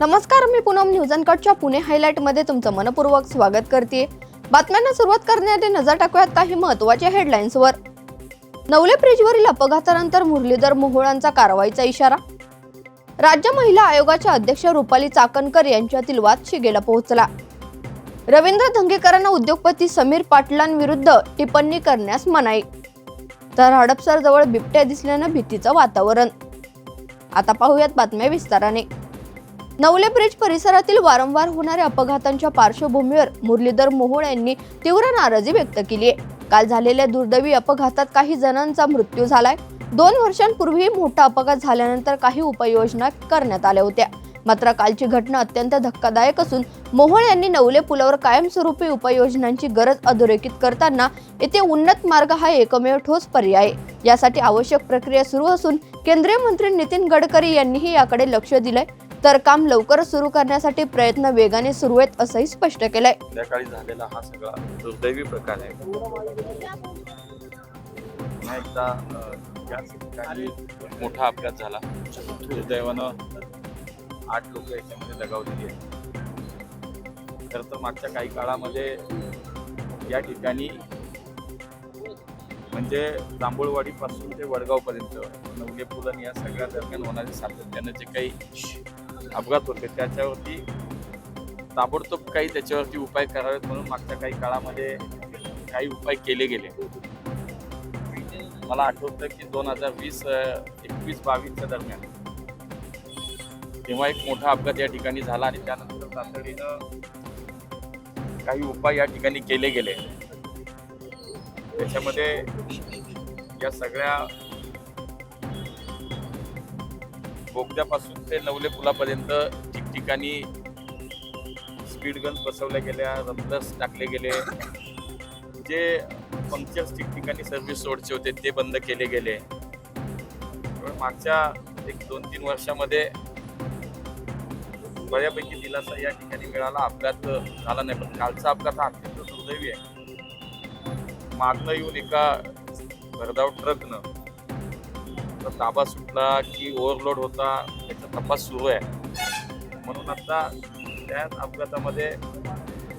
नमस्कार मी पूनम न्यूज अनकटच्या पुणे हायलाईटमध्ये तुमचं मनपूर्वक स्वागत करते बातम्यांना सुरुवात करण्याआधी नजर टाकूयात काही महत्त्वाच्या हेडलाईन्सवर नवले ब्रिजवरील अपघातानंतर मुरलीधर मोहोळांचा कारवाईचा इशारा. राज्य महिला आयोगाच्या अध्यक्ष रुपाली चाकणकर यांच्यातील वाद शिगेला पोहोचला. रवींद्र धंगेकरांना उद्योगपती समीर पाटलांविरुद्ध टिप्पणी करण्यास मनाई. तर हडपसर जवळ बिबट्या दिसल्यानं भीतीचं वातावरण. आता पाहूयात बातम्या विस्ताराने. नवले ब्रिज परिसरातील वारंवार होणाऱ्या अपघातांच्या पार्श्वभूमीवर मुरलीधर मोहोळ यांनी तीव्र नाराजी व्यक्त केली आहे. काल झालेल्या दुर्दैवी अपघातात काही जणांचा मृत्यू झालाय. दोन वर्षांपूर्वी मोठा अपघात झाल्यानंतर काही उपाययोजना करण्यात आल्या होत्या. मात्र कालची घटना अत्यंत धक्कादायक असून मोहोळ यांनी नवले पुलावर कायमस्वरूपी उपाययोजनांची गरज अधोरेखित करताना येथे उन्नत मार्ग हा एकमेव ठोस पर्याय आहे. यासाठी आवश्यक प्रक्रिया सुरू असून केंद्रीय मंत्री नितीन गडकरी यांनीही याकडे लक्ष दिलंय. तर काम लवकरच सुरू करण्यासाठी प्रयत्न वेगाने सुरू आहेत असंही स्पष्ट केलंय. संध्याकाळी झालेला हा सगळा दुर्दैवी प्रकार आहे. पुन्हा एकदा अ, याच ठिकाणी मोठा अपघात झाला. दुर्दैवानं आठ लोक याच्यामध्ये दगावलेली आहेत. खरं तर मागच्या काही काळामध्ये या ठिकाणी म्हणजे जांभूळवाडीपासून ते वडगावपर्यंत नवले पुलन या सगळ्या दरम्यान होणारे सातत्यानं जे काही अपघात होते. त्याच्यावरती ताबडतोब काही त्याच्यावरती उपाय करावेत म्हणून मागच्या काही काळामध्ये काही उपाय केले गेले. मला आठवतं की दोन हजार वीस एकवीस बावीसच्या दरम्यान तेव्हा एक मोठा अपघात या ठिकाणी झाला आणि त्यानंतर तातडीनं काही उपाय या ठिकाणी केले गेले. त्याच्यामध्ये या सगळ्या बोगद्यापासून ते नवले पुलापर्यंत ठिकठिकाणी स्पीड गन बसवल्या गेल्या रब्बर्स टाकले गेले. जे पंक्चर्स ठिकठिकाणी सर्व्हिस रोडचे होते ते बंद केले गेले. मागच्या एक दोन तीन वर्षामध्ये बऱ्यापैकी दिलासा या ठिकाणी मिळाला. अपघात झाला नाही पण कालचा अपघात हा अत्यंत दुर्दैवी आहे. मागणं येऊन एका भरधाव ट्रकनं तर ताबा सुटला की ओव्हरलोड होता त्याचा तपास सुरू आहे. म्हणून आता त्या अपघातामध्ये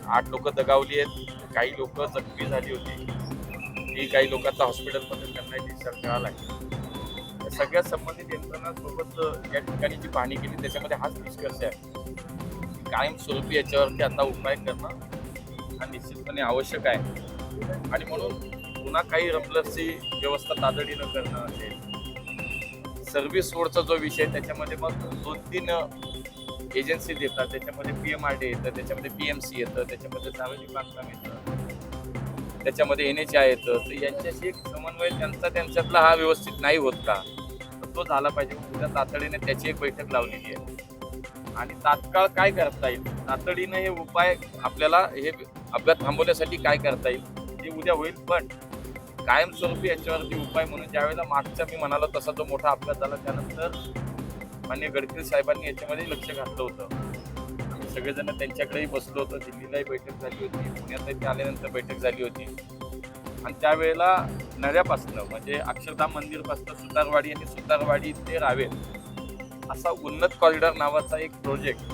आठ लोक दगावली आहेत काही लोक जखमी झाली होती. ती काही लोकांचा हॉस्पिटलमध्ये त्यांना डिस्चार्ज मिळाला लागेल. या सगळ्या संबंधित यंत्रणांसोबत या ठिकाणी जी पाहणी केली त्याच्यामध्ये हाच निष्कर्ष आहे. कायमस्वरूपी याच्यावरती आता उपाय करणं हा निश्चितपणे आवश्यक आहे. आणि म्हणून पुन्हा काही रमलसची व्यवस्था तातडीनं करणं असेल सर्व्हिस रोडचा जो विषय त्याच्यामध्ये मग दोन तीन एजन्सी देतात. त्याच्यामध्ये पी एम आर डी येतं त्याच्यामध्ये पी एम सी येतं त्याच्यामध्ये सार्वजनिक बांधकाम येतं त्याच्यामध्ये एन एच आय येतं. तर यांच्याशी एक समन्वय त्यांचा त्यांच्यातला हा व्यवस्थित नाही होत का? तो झाला पाहिजे. उद्या तातडीने त्याची एक बैठक लावलेली आहे. आणि तात्काळ काय करता येईल? तातडीनं हे उपाय आपल्याला हे अपघात थांबवण्यासाठी काय करता येईल? ते उद्या होईल पण कायमस्वरूपी याच्यावरती उपाय म्हणून ज्यावेळेला मागचा मी म्हणालो तसा जो मोठा अपघात झाला त्यानंतर मान्य गडकरी साहेबांनी याच्यामध्ये लक्ष घातलं होतं. आम्ही सगळेजण त्यांच्याकडेही बसलो होतो दिल्लीलाही बैठक झाली होती पुण्यातही आल्यानंतर बैठक झाली होती. आणि त्यावेळेला नद्यापासनं म्हणजे अक्षरधाम मंदिरपासनं सुतारवाडी आणि सुतारवाडी ते रावेल असा उन्नत कॉरिडॉर नावाचा एक प्रोजेक्ट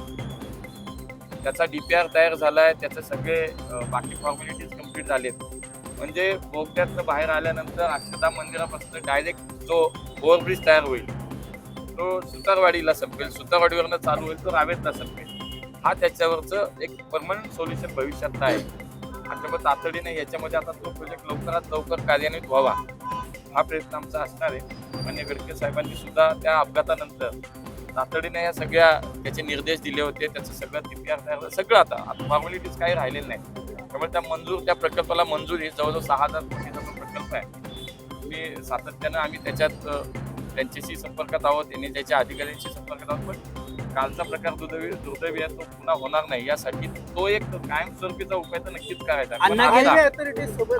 त्याचा डी पी आर तयार झाला आहे त्याचे सगळे बाकी फॉर्मॅलिटीज कंप्लीट झालेत. म्हणजे बोगद्यातनं बाहेर आल्यानंतर अक्षरधाम मंदिरापासून डायरेक्ट जो ओव्हरब्रिज तयार होईल तो सुतारवाडीला संपेल. सुतारवाडीवरनं चालू होईल तो रावेतला संपेल. हा त्याच्यावरचं एक परमनंट सोल्युशन भविष्यात आहे. आणि त्यामुळे तातडीने याच्यामध्ये आता तो प्रोजेक्ट लवकरात लवकर कार्यान्वित व्हावा. हा प्रयत्न आमचा असणार आहे. मान्य गडकरी साहेबांनी सुद्धा त्या अपघातानंतर तातडीने या सगळ्या त्याचे निर्देश दिले होते. त्याचं सगळं डीपीआर तयार सगळं आता आता फॉर्मॅलिटीज काही राहिलेलं नाही. त्यामुळे त्या मंजूर त्या प्रकल्पाला मंजुरी जवळजवळ सहा हजार कोटीचा तो प्रकल्प आहे. मी सातत्यानं आम्ही त्याच्यात त्यांच्याशी संपर्कात आहोत त्यांनी त्याच्या अधिकाऱ्यांशी संपर्कात आहोत पण कालचा प्रकार दुर्दैवी दुर्दैवी आहे तो पुन्हा होणार नाही. यासाठी तो एक कायमस्वरूपीचा उपाय तर नक्कीच करायचा.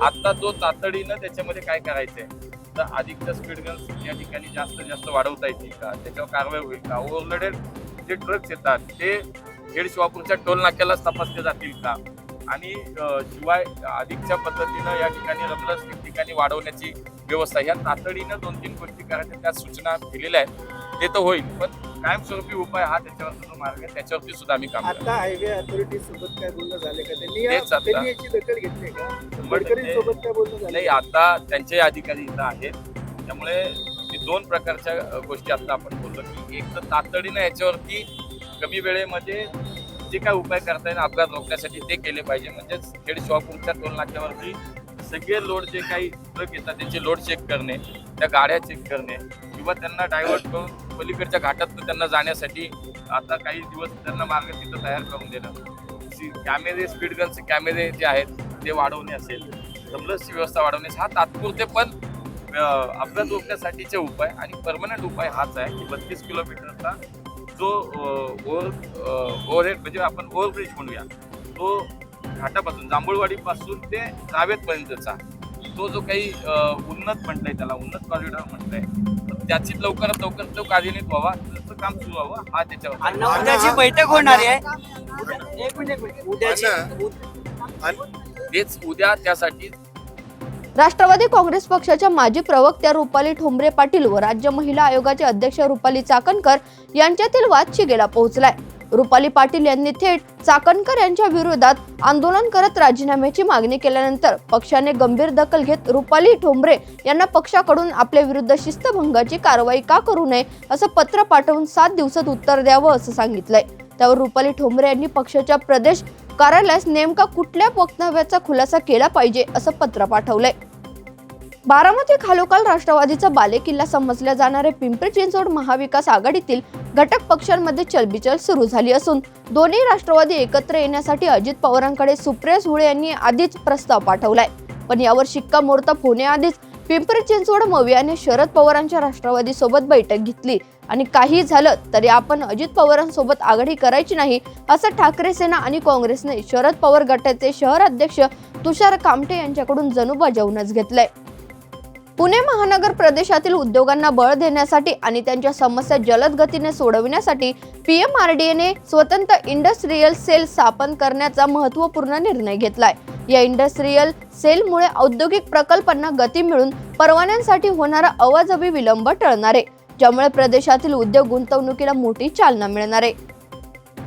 आता- तो तातडीनं त्याच्यामध्ये काय करायचंय? तर अधिकच्या स्पीड गन्स या ठिकाणी जास्त जास्त वाढवता येतील का? त्याच्यावर कारवाई होईल का? ओव्हरलोडेड जे ट्रक्स येतात ते खेड शिवापूरच्या टोल नाक्यालाच तपासले जातील का? आणि शिवाय अधिकच्या पद्धतीनं या ठिकाणी रबलस ठिकठिकाणी वाढवण्याची व्यवस्था ह्या तातडीनं दोन तीन गोष्टी करायच्या त्या सूचना दिलेल्या आहेत. ते तर होईल पण कायमस्वरूपी उपाय हा त्याच्यावरचा जो मार्ग आहे त्याच्यावरती सुद्धा आम्ही काम आता हायवे अथॉरिटी सोबत काय बोलणं झाले का? त्यांनी या- याची दखल घेतली का? गडकरी. सोबत काय बोलणं झालं नाही आता त्यांचे अधिकारी इथं आहेत. त्यामुळे दोन प्रकारच्या गोष्टी आता आपण बोललो की एक तर तातडीनं याच्यावरती कमी वेळेमध्ये जे काय उपाय करता येईल अपघात रोखण्यासाठी ते केले पाहिजे. म्हणजेच खेड शॉपूरच्या टोल नाक्यावरती सगळे लोड जे काही ट्रक येतात त्यांचे लोड चेक करणे त्या गाड्या चेक करणे किंवा त्यांना डायव्हर्ट करून पलीकडच्या घाटात त्यांना जाण्यासाठी आता काही दिवस त्यांना मार्ग तिथं तयार करून देणं. कॅमेरे स्पीड गनचे कॅमेरे जे आहेत ते वाढवणे असेल. जमलसची व्यवस्था वाढवणे. हा तात्पुरते पण अपघात रोखण्यासाठीचे उपाय आणि परमनंट उपाय हाच आहे की बत्तीस किलोमीटरचा जो ओव्हर ओव्हरहेड म्हणजे आपण ओव्हरब्रिज म्हणूया तो घाटापासून जांभूळवाडीपासून ते रावेतपर्यंतचा. तो जो काही उन्नत म्हटलंय त्याला उन्नत कॉरिडॉर म्हटलंय तर त्याची लवकरात लवकर तो कार्यान्वित व्हावा त्याचं काम सुरू व्हावं हा त्याच्यावर उद्याची बैठक होणार आहे. एक मिनिट एक मिनिट. उद्याची तेच उद्या त्यासाठी राष्ट्रवादी काँग्रेस पक्षाच्या माजी प्रवक्त्या रुपाली ठोंबरे पाटील व राज्य महिला आयोगाचे अध्यक्ष रुपाली चाकणकर यांच्यातील वाद शिगेला पोहोचलाय. रुपाली पाटील यांनी थेट चाकणकर यांच्या विरोधात आंदोलन करत राजीनाम्याची मागणी केल्यानंतर पक्षाने गंभीर दखल घेत रुपाली ठोंबरे यांना पक्षाकडून आपल्या विरुद्ध शिस्तभंगाची कारवाई का करू नये असं पत्र पाठवून सात दिवसात उत्तर द्यावं असं सांगितलंय. त्यावर रुपाली ठोंबरे यांनी पक्षाच्या प्रदेश कार्यालयास नेमका कुठल्या वक्तव्याचा खुलासा केला पाहिजे असं पत्र पाठवलंय. बारामती खालोखाल राष्ट्रवादीचा बालेकिल्ला समजल्या जाणारे पिंपरी चिंचवड महाविकास आघाडीतील घटक पक्षांमध्ये चलबिचल सुरू झाली असून दोन्ही राष्ट्रवादी एकत्र येण्यासाठी अजित पवारांकडे सुप्रिया सुळे यांनी आधीच प्रस्ताव पाठवलाय. पण यावर शिक्कामोर्तब होण्याआधीच पिंपरी चिंचवड मवियाने शरद पवारांच्या राष्ट्रवादी सोबत बैठक घेतली आणि काही झालं तरी आपण अजित पवारांसोबत आघाडी करायची नाही असं ठाकरे सेना आणि काँग्रेसने शरद पवार गटाचे शहर अध्यक्ष तुषार कामटे यांच्याकडून जणू बजावूनच घेतलंय. पुणे महानगर प्रदेशातील उद्योगांना बळ देण्यासाठी आणि त्यांच्या समस्या जलद गतीने सोडविण्यासाठी पीएमआरडीएने स्वतंत्र इंडस्ट्रीयल सेल स्थापन करण्याचा महत्त्वपूर्ण निर्णय घेतलाय. या इंडस्ट्रीयल सेलमुळे औद्योगिक प्रकल्पांना गती मिळून परवान्यांसाठी होणारा अवाजवी विलंब टळणार आहे ज्यामुळे प्रदेशातील उद्योग गुंतवणुकीला मोठी चालना मिळणार आहे.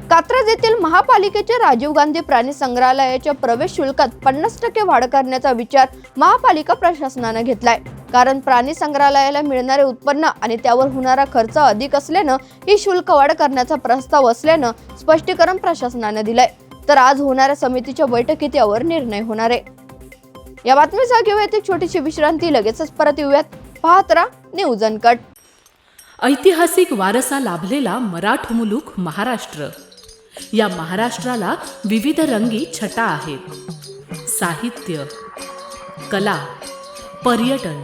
कात्रज येथील महापालिकेच्या राजीव गांधी प्राणी संग्रहालयाच्या प्रवेश शुल्कात पन्नास टक्के वाढ करण्याचा विचार महापालिका प्रशासनानं घेतलाय. कारण प्राणी संग्रहालयाला मिळणारे उत्पन्न आणि त्यावर होणारा खर्च अधिक असल्यानं ही शुल्क वाढ करण्याचा प्रस्ताव असल्यानं स्पष्टीकरण प्रशासनानं दिलंय. तर आज होणाऱ्या समितीच्या बैठकीत यावर निर्णय होणार आहे. या बातमीचा घेऊयात एक छोटीशी विश्रांती. लगेचच परत येऊयात. पाहत राहा न्यूज अनकट ऐतिहासिक वारसा लाभलेला मराठ मुलूक महाराष्ट्र. या महाराष्ट्राला विविध रंगी छटा आहेत. साहित्य कला पर्यटन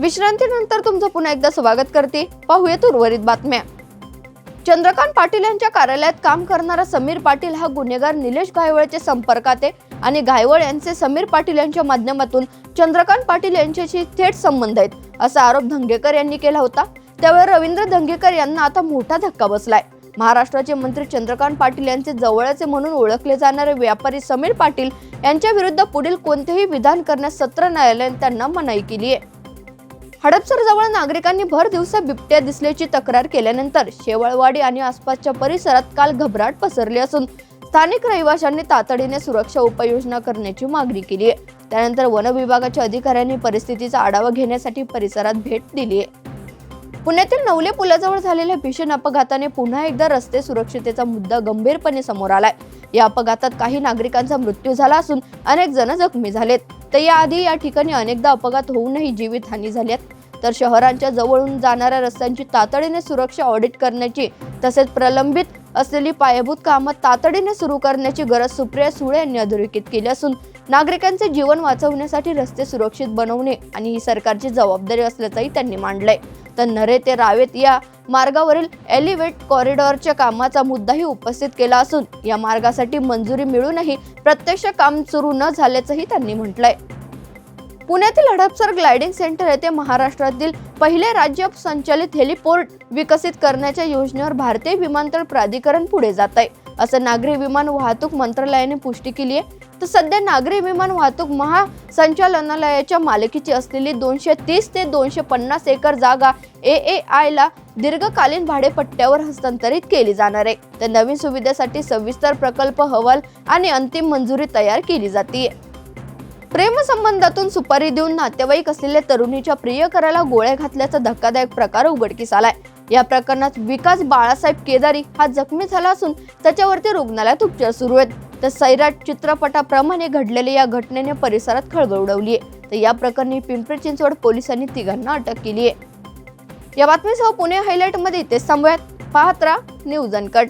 विश्रांतीनंतर तुमचं पुन्हा एकदा स्वागत करते. पाहूयात उर्वरित बातम्या. चंद्रकांत पाटील यांच्या कार्यालयात काम करणारा समीर पाटील हा गुन्हेगार निलेश गायवळच्या संपर्कात आहे आणि गायवळ यांचे समीर पाटील यांच्या माध्यमातून चंद्रकांत पाटील यांच्याशी थेट संबंध आहेत असा आरोप धंगेकर यांनी केला होता. त्यावेळी रवींद्र धंगेकर यांना आता मोठा धक्का बसलाय. महाराष्ट्राचे मंत्री चंद्रकांत पाटील यांचे जवळचे म्हणून ओळखले जाणारे व्यापारी समीर पाटील यांच्या विरुद्ध पुढील कोणतेही विधान करण्यास सत्र न्यायालयाने त्यांना मनाई केली आहे हडपसर जवळ नागरिकांनी भर दिवसा बिबट्या दिसल्याची तक्रार केल्यानंतर शेवळवाडी आणि आसपासच्या परिसरात काल घबराट पसरली असून स्थानिक रहिवाशांनी तातडीने सुरक्षा उपाययोजना करण्याची मागणी केली आहे. त्यानंतर वन विभागाच्या अधिकाऱ्यांनी परिस्थितीचा आढावा घेण्यासाठी परिसरात भेट दिली आहे. पुण्यातील नवले पुलाजवळ झालेल्या भीषण अपघाताने पुन्हा एकदा रस्ते सुरक्षितेचा मुद्दा गंभीरपणे समोर आलाय. या अपघातात काही नागरिकांचा मृत्यू झाला असून अनेक जण जखमी झालेत. तर याआधी या ठिकाणी अनेकदा अपघात होऊनही जीवितहानी झाली तर शहरांच्या जवळून जाणाऱ्या रस्त्यांची तातडीने सुरक्षा ऑडिट करण्याची तसेच प्रलंबित असलेली पायाभूत कामं तातडीने सुरू करण्याची गरज सुप्रिया सुळे यांनी अधोरेखित केली असून नागरिकांचे जीवन वाचवण्यासाठी रस्ते सुरक्षित बनवणे आणि ही सरकारची जबाबदारी असल्याचंही त्यांनी मांडलंय. तर नरे ते रावेत या मार्गावरील एलिव्हेट कॉरिडॉरच्या कामाचा मुद्दाही उपस्थित केला असून या मार्गासाठी मंजुरी मिळूनही प्रत्यक्ष काम सुरू न झाल्याचंही त्यांनी म्हटलंय. पुण्यातील हडपसर ग्लायडिंग सेंटर येथे महाराष्ट्रातील पहिले राज्य संचालित हेलिपोर्ट विकसित करण्याच्या योजनेवर भारतीय विमानतळ प्राधिकरण पुढे जात आहे असं नागरी विमान वाहतूक मंत्रालयाने पुष्टी केली आहे. तर सध्या नागरी विमान वाहतूक महासंचालनालयाच्या मालकीची असलेली दोनशे तीस ते दोनशे पन्नास एकर जागा ए ए आयला दीर्घकालीन भाडेपट्ट्यावर हस्तांतरित केली जाणार आहे. तर नवीन सुविधेसाठी सविस्तर प्रकल्प हवाल आणि अंतिम मंजुरी तयार केली जाते. प्रेमसंबंधातून सुपारी देऊन नातेवाईक असलेल्या तरुणीच्या प्रियकराला गोळ्या घातल्याचा धक्कादायक प्रकार उघडकीस आलाय. या प्रकरणात विकास बाळासाहेब केदारी हा जखमी झाला असून त्याच्यावरती रुग्णालयात उपचार सुरू आहेत. तर सैराट चित्रपटाप्रमाणे घडलेल्या या घटनेने परिसरात खळबळ उडवली आहे. तर या प्रकरणी पिंपरी चिंचवड पोलिसांनी तिघांना अटक केली आहे. या बातमीसह पुणे हायलाइटमध्ये इथेच थांबूयात. पाहत न्यूज अनकट.